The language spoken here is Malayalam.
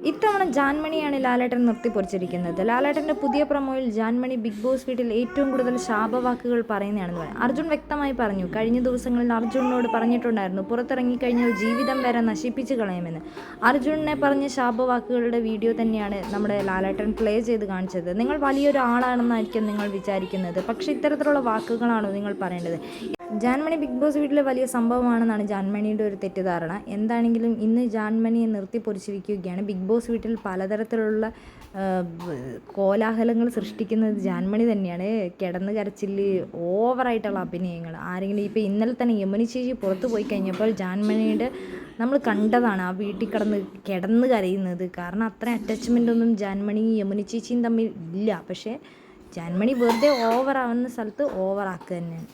ഇത്തവണ ജാൻമണിയാണ് ലാലേട്ടൻ നിർത്തിപ്പൊരിച്ചിരിക്കുന്നത് ലാലേട്ടന്റെ പുതിയ പ്രൊമോയിൽ ജാൻമണി ബിഗ് ബോസ് വീട്ടിൽ ഏറ്റവും കൂടുതൽ ശാപവാക്കുകൾ പറയുന്നതാണെന്ന് പറയാം. അർജുൻ വ്യക്തമായി പറഞ്ഞു കഴിഞ്ഞ ദിവസങ്ങളിൽ അർജുനോട് പറഞ്ഞിട്ടുണ്ടായിരുന്നു പുറത്തിറങ്ങിക്കഴിഞ്ഞാൽ ജീവിതം വരെ നശിപ്പിച്ച് കളയുമെന്ന്. അർജുനെ പറഞ്ഞ ശാപവാക്കുകളുടെ വീഡിയോ തന്നെയാണ് നമ്മുടെ ലാലേട്ടൻ പ്ലേ ചെയ്ത് കാണിച്ചത്. നിങ്ങൾ വലിയൊരു ആളാണെന്നായിരിക്കും നിങ്ങൾ വിചാരിക്കുന്നത് പക്ഷേ ഇത്തരത്തിലുള്ള വാക്കുകളാണോ നിങ്ങൾ പറയേണ്ടത്? ജാൻമണി ബിഗ് ബോസ് വീട്ടിലെ വലിയ സംഭവമാണെന്നാണ് ജാൻമണിയുടെ ഒരു തെറ്റിദ്ധാരണ. എന്താണെങ്കിലും ഇന്ന് ജാൻമണിയെ നിർത്തി പൊരിച്ചിരിക്കുകയാണ്. ബിഗ് ബോസ് വീട്ടിൽ പലതരത്തിലുള്ള കോലാഹലങ്ങൾ സൃഷ്ടിക്കുന്നത് ജാൻമണി തന്നെയാണ്. കിടന്ന് കരച്ചിൽ ഓവറായിട്ടുള്ള അഭിനയങ്ങൾ. ആരെങ്കിലും ഇപ്പോൾ ഇന്നലെ തന്നെ യമുനി ചേച്ചി പുറത്തു പോയി കഴിഞ്ഞപ്പോൾ ജാൻമണിയുടെ നമ്മൾ കണ്ടതാണ് ആ വീട്ടിൽ കിടന്ന് കിടന്ന് കരയുന്നത്. കാരണം അത്ര അറ്റാച്ച്മെന്റ് ഒന്നും ജാൻമണിയും യമുനി ചേച്ചിയും തമ്മിൽ ഇല്ല. പക്ഷേ ജാൻമണി വെറുതെ ഓവറാവുന്ന സ്ഥലത്ത് ഓവറാക്കുക തന്നെയാണ്.